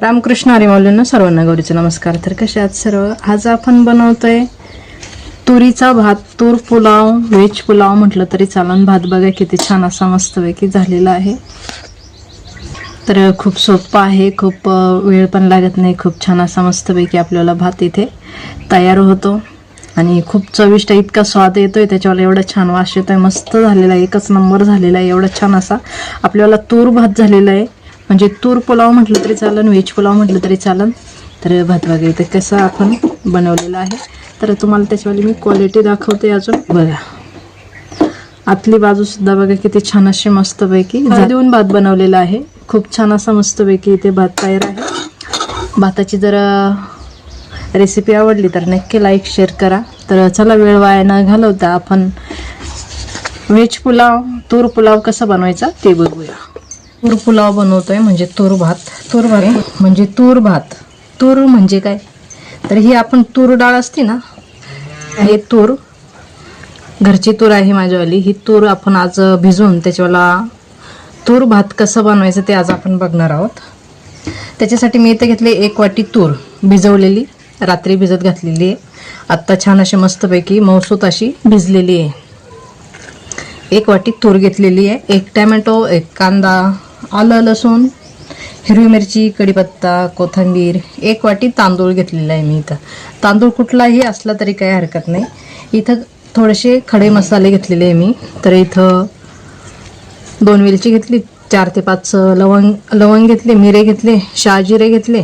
रामकृष्ण हरिमाऊलींना सर्वांना गौरीचे नमस्कार. तर कसे आज सर्व? आज आपण बनवतोय तुरीचा भात तूर पुलाव व्हेज पुलाव म्हटलं तरी चालून. भात बघा किती छान असा मस्तपैकी झालेला आहे. तर खूप सोपं आहे खूप वेळ पण लागत नाही. खूप छान असा मस्तपैकी आपल्याला भात इथे तयार होतो. आणि खूप चविष्ट इतका स्वाद येतोय त्याच्यावर एवढा छान वास येतोय. मस्त झालेला आहे एकच नंबर झालेला आहे. एवढा छान असा आपल्याला तूर भात झालेला आहे. म्हणजे तूर पुलाव म्हटलं तरी चालन व्हेज पुलाव म्हटलं तरी चालन. तर भात बघा इथे कसं आपण बनवलेलं आहे. तर तुम्हाला त्याच्यावाली मी क्वालिटी दाखवते अजून. बघा. आतली बाजू सुद्धा बघा किती छान अशी मस्तपैकी देऊन भात बनवलेला आहे. खूप छान असा मस्तपैकी इथे भात तयार आहे. भाताची जरा रेसिपी आवडली तर नक्की लाईक शेअर करा. तर चला वेळ वाया न घालवता आपण व्हेज पुलाव तूर पुलाव कसा बनवायचा ते बघूया. तूर पुलाव बनवतोय म्हणजे तूर भात. तूर भात. म्हणजे तूर भात. तूर म्हणजे काय? तर ही आपण तूर डाळ असते ना हे तूर घरची तूर आहे माझ्यावाली. ही तूर आपण आज भिजवून त्याच्यावाला तूर भात कसं बनवायचं ते आज आपण बघणार आहोत. त्याच्यासाठी मी इथे घेतले एक वाटी तूर भिजवलेली रात्री भिजत घातलेली आहे. आत्ता छान अशी मस्तपैकी मौसूत अशी भिजलेली आहे. एक वाटी तूर घेतलेली आहे एक टॅमॅटो एक कांदा आलं लसूण हिरवी मिरची कढीपत्ता कोथिंबीर एक वाटी तांदूळ घेतलेला आहे मी इथं. तांदूळ कुठलाही असला तरी काही हरकत नाही. इथं थोडेसे खडे मसाले घेतलेले आहे मी. तर इथं दोन वेलची घेतली चार ते पाच लवंग लवंग घेतले मिरे घेतले शहाजिरे घेतले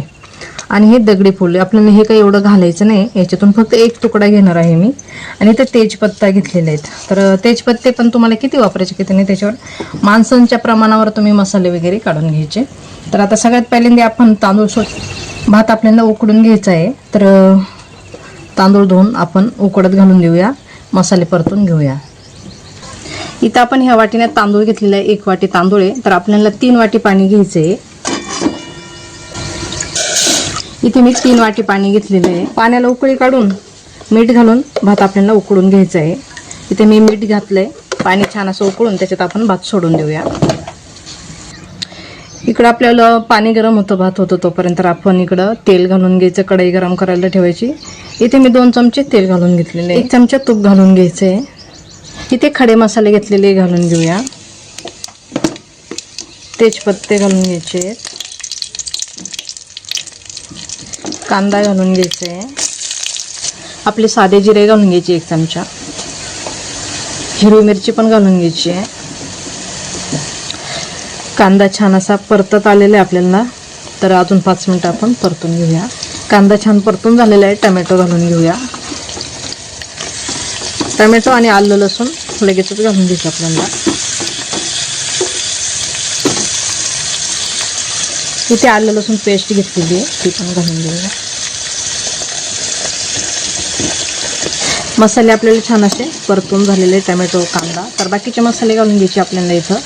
आणि हे दगडी फुले आपल्याला हे काही एवढं घालायचं नाही. याच्यातून फक्त एक तुकडा घेणार आहे मी. आणि ते तेजपत्ता घेतलेले आहेत. तर तेजपत्ते पण तुम्हाला किती वापरायचे किती नाही त्याच्यावर? माणसांच्या प्रमाणावर तुम्ही मसाले वगैरे काढून घ्यायचे. तर आता सगळ्यात पहिल्यांदा आपण तांदूळ सो भात आपल्याला उकडून घ्यायचा आहे. तर तांदूळ धुवून आपण उकडत घालून देऊया. मसाले परतून घेऊया. इथं आपण ह्या वाटीने तांदूळ घेतलेला आहे. एक वाटी तांदूळ आहे. तर आपल्याला तीन वाटी पाणी घ्यायचं आहे इथे मी तीन वाटी पाणी घेतलेलं आहे. पाण्याला उकळी काढून मीठ घालून भात आपल्याला उकळून घ्यायचं आहे. इथे मी मीठ घातलंय. पाणी छान असं उकळून त्याच्यात आपण भात सोडून देऊया. इकडं आपल्याला पाणी गरम होतं भात होतं तोपर्यंत आपण इकडं तेल घालून घ्यायचं कढई गरम करायला ठेवायची. इथे मी दोन चमचे तेल घालून घेतलेले एक चमचा तूप घालून घ्यायचं आहे. इथे खडे मसाले घेतलेले घालून घेऊया. तेजपत्ते घालून घ्यायचे आहेत. कांदा घालून घ्यायचा. आहे आपले साधे जिरे घालून घ्यायचे एक चमचा. हिरवी मिरची पण घालून घ्यायची. आहे कांदा छान असा परतत आलेला आहे आपल्याला. तर अजून पाच मिनटं आपण परतून घेऊया. कांदा छान परतून झालेला आहे. टमॅटो घालून घेऊया. टमॅटो आणि आलं लसूण लगेचच घालून घ्यायचं आपल्याला. इथे आलं लसूण पेस्ट घेतलेली आहे. ती पण घालून घेऊया. मसाले आपल्याला छान असे परतून झालेले टमॅटो कांदा. तर बाकीचे मसाले घालून घ्यायचे आपल्याला इथं.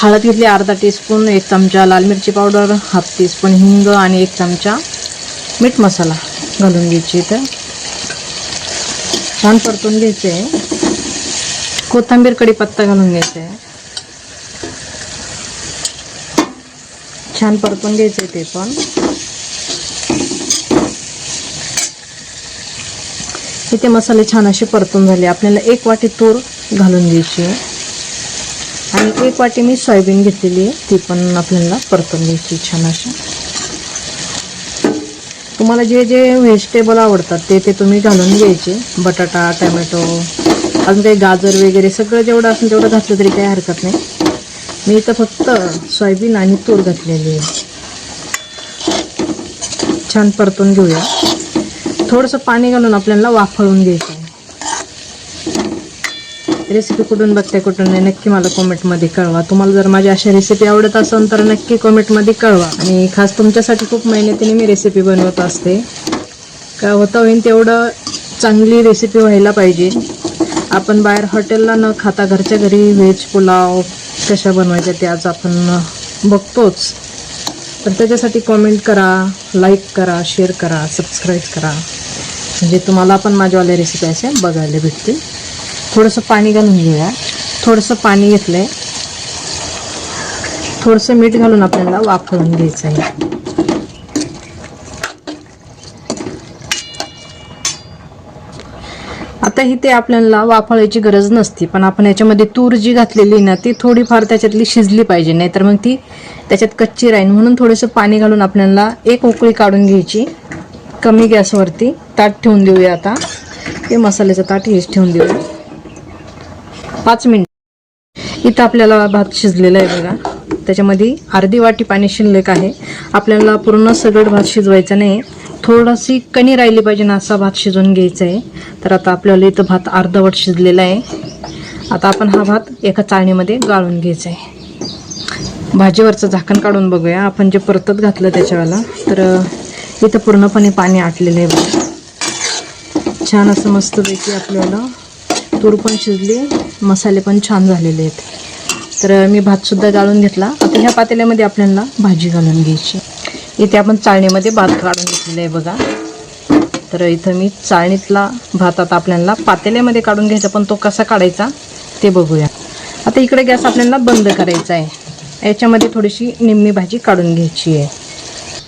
हळद घेतली अर्धा टीस्पून एक चमचा लाल मिरची पावडर हाफ टीस्पून हिंग आणि एक चमचा मीठ मसाला घालून घ्यायची इथं. छान परतून घ्यायचे. आहे कोथिंबीर कढीपत्ता घालून घ्यायचे. आहे छान परतून घ्यायचे ते पण. इथे मसाले छान असे परतून झाले. आपल्याला एक वाटी तूर घालून घ्यायची आहे. आणि एक वाटी मी सोयाबीन घेतलेली आहे. ती पण आपल्याला परतून घ्यायची छान अशी. तुम्हाला जे जे व्हेजिटेबल आवडतात ते ते तुम्ही घालून घ्यायचे. बटाटा टमॅटो अजून काही गाजर वगैरे सगळं जेवढं असेल तेवढं घातलं तरी काही हरकत नाही. मी इथं फक्त सोयाबीन आणि तूर घातलेली आहे. छान परतून घेऊया. थोडंसं पाणी घालून आपल्याला वाफळून घ्यायचं आहे. रेसिपी कुठून बघते कुठून नाही नक्की मला कॉमेंटमध्ये कळवा. तुम्हाला जर माझी अशा रेसिपी आवडत असेल तर नक्की कॉमेंटमध्ये कळवा. आणि खास तुमच्यासाठी खूप मेहनतीने मी रेसिपी बनवत असते. का होतं होईन तेवढं चांगली रेसिपी व्हायला पाहिजे. आपण बाहेर हॉटेलला न खाता घरच्या घरी व्हेज पुलाव कशा बनवायच्या ते आज आपण बघतोच. तर त्याच्यासाठी कॉमेंट करा लाईक करा शेअर करा सबस्क्राईब करा. म्हणजे तुम्हाला पण माझ्यावाल्या रेसिपी असे बघायला भेटतील. थोडंसं पाणी घालून घेऊया. थोडंसं पाणी घेतलंय. थोडंसं मीठ घालून आपल्याला वाफळून घ्यायचं आहे आता ही ते आपल्याला वाफळायची गरज नसते पण आपण याच्यामध्ये तूर जी घातलेली ना ती थोडीफार त्याच्यातली शिजली पाहिजे नाहीतर मग ती त्याच्यात कच्ची राहील म्हणून थोडंसं पाणी घालून आपल्याला एक उकळी काढून घ्यायची. कमी गॅसवरती ताट ठेवून देऊया आता. हे मसाल्याचं ताट हेच ठेवून देऊया. पाच मिनिट. इथं आपल्याला भात शिजलेला आहे बघा. त्याच्यामध्ये अर्धी वाटी पाणी शिल्लक आहे. आपल्याला पूर्ण सगळं भात शिजवायचा नाही. थोडीशी कणी राहिली पाहिजे ना असा भात शिजवून घ्यायचा आहे तर आता आपल्याला इथं भात अर्धवट शिजलेला आहे. आता आपण हा भात एका चाळणीमध्ये गाळून घ्यायचा आहे भाजीवरचं झाकण काढून बघूया. आपण जे परतत घातलं त्याच्यावेळेला तर इथं पूर्णपणे पाणी आटलेलं आहे बघा. छान असं मस्तपैकी आपल्याला तूर पण शिजली मसाले पण छान झालेले आहेत. तर मी भातसुद्धा गाळून घेतला. आता ह्या पातेल्यामध्ये आपल्याला भाजी घालून घ्यायची. इथे आपण चाळणीमध्ये भात काढून घेतलेला आहे बघा. तर इथं मी चाळणीतला भात आता आपल्याला पातेल्यामध्ये काढून घ्यायचा पण तो कसा काढायचा ते बघूया. आता इकडे गॅस आपल्याला बंद करायचा आहे. याच्यामध्ये थोडीशी निम्मी भाजी काढून घ्यायची आहे.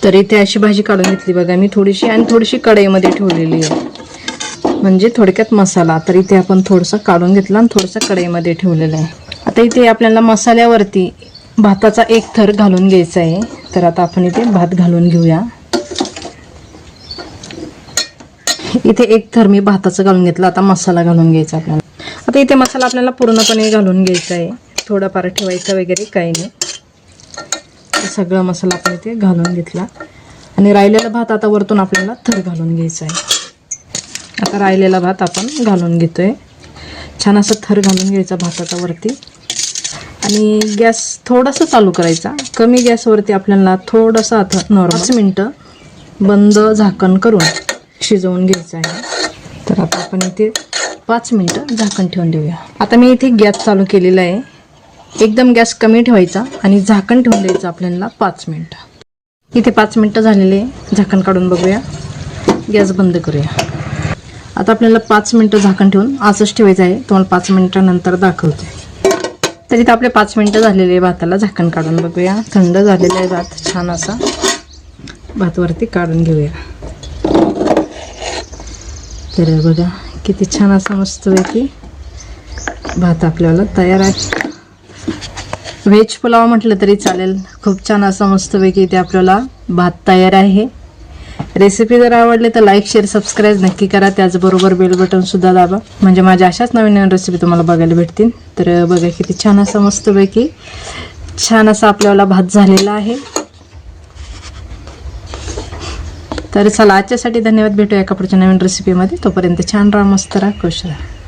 तर इथे अशी भाजी काढून घेतली बघा. मी थोडीशी आणि थोडीशी कढईमध्ये ठेवलेली आहे. म्हणजे थोडक्यात मसाला. तर इथे आपण थोडंसं काढून घेतला आणि थोडंसं कढईमध्ये ठेवलेलं आहे. आता इथे आपल्याला मसाल्यावरती भाताचा एक थर घालून घ्यायचा आहे. तर आता आपण इथे भात घालून घेऊया. इथे एक थर मी भाताचं घालून घेतलं. आता मसाला घालून घ्यायचा आपल्याला. आता इथे मसाला आपल्याला पूर्णपणे घालून घ्यायचा आहे. थोडाफार ठेवायचा वगैरे काही नाही. सगळा मसाला आपण इथे घालून घेतला. आणि राहिलेला भात आता वरतून आपल्याला थर घालून घ्यायचा आहे. आता राहिलेला भात आपण घालून घेतो आहे छान असं थर घालून घ्यायचा भाताचा वरती. आणि गॅस थोडासा चालू करायचा. कमी गॅसवरती आपल्याला थोडंसं आता नॉर्मल मिनटं बंद झाकण करून शिजवून घ्यायचं आहे. तर आता आपण इथे पाच मिनटं झाकण ठेवून देऊया. आता मी इथे गॅस चालू केलेला आहे. एकदम गॅस कमी ठेवायचा आणि झाकण ठेवून द्यायचं आपल्याला पाच मिनटं. इथे पाच मिनटं झालेले झाकण काढून बघूया. गॅस बंद करूया. आता आपल्याला पाच मिनटं झाकण ठेवून असंच ठेवायचं आहे. तुम्हाला पाच मिनटानंतर दाखवते. तर इथं आपले पाच मिनटं झालेले आहे भाताला झाकण काढून बघूया. थंड झालेला आहे भात छान असा. भातवरती काढून घेऊया. तर बघा किती छान असा मस्तपैकी भात आपल्याला तयार आहे. व्हेज पुलाव म्हटलं तरी चालेल. खूप छान असा मस्तपैकी इथे आपल्याला भात तयार आहे. रेसिपी जर आवडली तर लाईक शेअर सबस्क्राईब नक्की करा. त्याचबरोबर बेल बटन सुद्धा दाबा. म्हणजे माझ्या अशाच नवीन नवीन रेसिपी तुम्हाला बघायला भेटतील. तर बघा किती छान असा मस्तपैकी छान असा आपल्याला भात झालेला आहे. तर चला आजच्यासाठी धन्यवाद. भेटूया एका पुढच्या नवीन रेसिपीमध्ये तोपर्यंत छान राहा मस्त राहा खुश राहा.